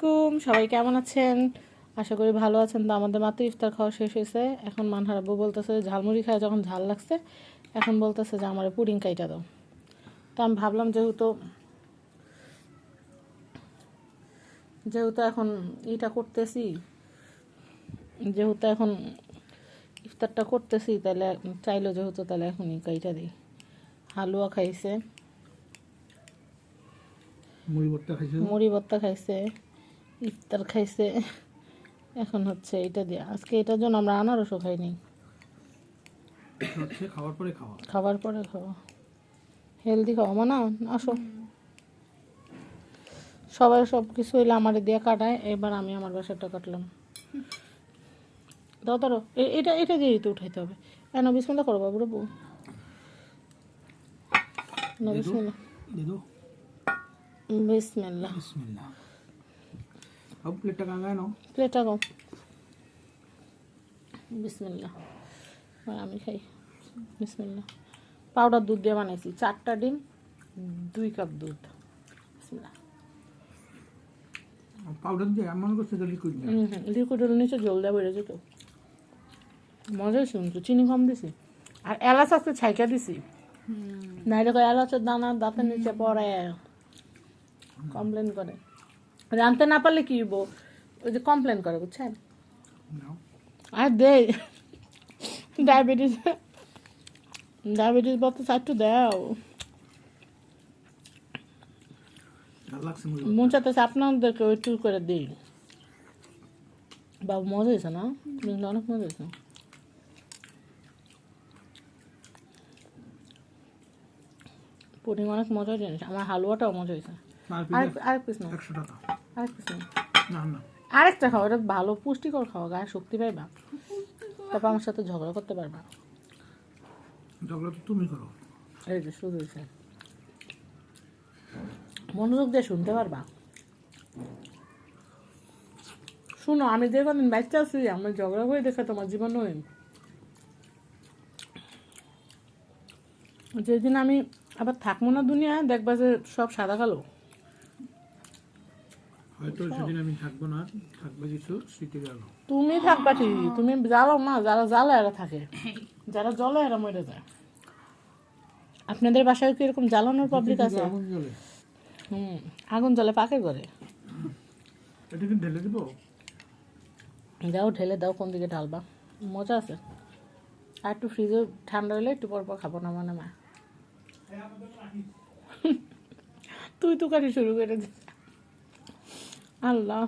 কুম সবাই কেমন আছেন? আশা করি ভালো আছেন। তো আমাদের মাত্র ইফতার খাওয়া শেষ হয়েছে। এখন মানহার আব্বু বলতেছে ঝালমুড়ি খায় যখন ঝাল লাগছে। এখন বলতেছে যে আমার পুডিং কাইটা দাও। তো আমি ভাবলাম যেহেতু যেহেতু এখন এটা করতেছি যেহেতু এখন ইফতারটা করতেছি তাহলে চাইলো যেহেতু তাহলে এখনই কাইটা দিই। হালুয়া খাইছে। মুড়ি ভর্তা খাইছে মুড়ি ভর্তা খাইছে। ইফতার খাইছে। এখন হচ্ছে এটা দিয়ে। আজকে এটার জন্য আমরা আনারসও খাইনি। খাওয়ার পরে খাওয়া। খাবার পরে খাওয়া। হেলদি খাওয়া। মানা আসো। সবাই সব কিছু হইলে আমার দিয়ে কাটায়। এবার আমি আমার বাসাটা কাটলাম। দাও ধরো এটা এটা দিয়ে তো উঠাইতে হবে। কেন বিসমিল্লা করো বাবু বাবু না বিসমিল্লা বিসমিল্লা अब प्लेट টাকা নাও প্লেট টাকা বিসমিল্লাহ আমি খাই বিসমিল্লাহ পাউডার দুধ দিয়ে বানাইছি চারটা ডিম দুই কাপ দুধ বিসমিল্লাহ পাউডার দিয়ে এমন করছে তো লিকুইড না লিকুইড হলে নিচে জল দেওয়া বেড়ে যেত মজাই শুনতো চিনি কম দিছি আর এলাচ আছে ছাইকা দিছি নাইলে এলাচের দানা দাঁতের নিচে পড়ে কমপ্লেন করে জানতে না পারলে কি হইব? ওই যে কমপ্লেন করে বুঝছেন? আর দে ডায়াবেটিস ডায়াবেটিস বলতে একটু দাও। মন চাইতেছে আপনাদেরকে ওই টুর করে দিই। বাবু মজা হয়েছে না? অনেক মজা হয়েছে। পুডিং অনেক মজা জিনিস? আমার হালুয়াটাও মজা হয়েছে। আর আরেক পিস না একশো টাকা। না না। আরেকটা খাও এটা ভালো পুষ্টিকর খাও গায়ে শক্তি পাইবা। তারপর আমার সাথে ঝগড়া করতে পারবা। ঝগড়া তো তুমি করো। এই যে শুরু হয়েছে মনোযোগ দিয়ে শুনতে পারবা। শুনো আমি যে কদিন বাচ্চা আছি আমি ঝগড়া হয়ে দেখে তোমার জীবন হয়ে যেদিন আমি আবার থাকব না দুনিয়ায় দেখবা যে সব সাদা কালো। হয়তো সেদিন আমি থাকব না থাকবে কিছু স্মৃতি গেল তুমি থাকবা ঠিকই তুমি জ্বালো না যারা জ্বালা এরা থাকে। যারা জলে এরা মরে যায়। আপনাদের বাসায় কি এরকম জ্বালানোর পাবলিক আছে? আগুন জ্বলে। হুম আগুন জ্বলে পাকে করে এটা কি ঢেলে দিব? দাও ঢেলে দাও কোন দিকে ঢালবা। মজা আছে। আর একটু ফ্রিজে ঠান্ডা হলে একটু পর পর খাব না মানে মা। তুই তো কাটি শুরু করে দিস। আল্লাহ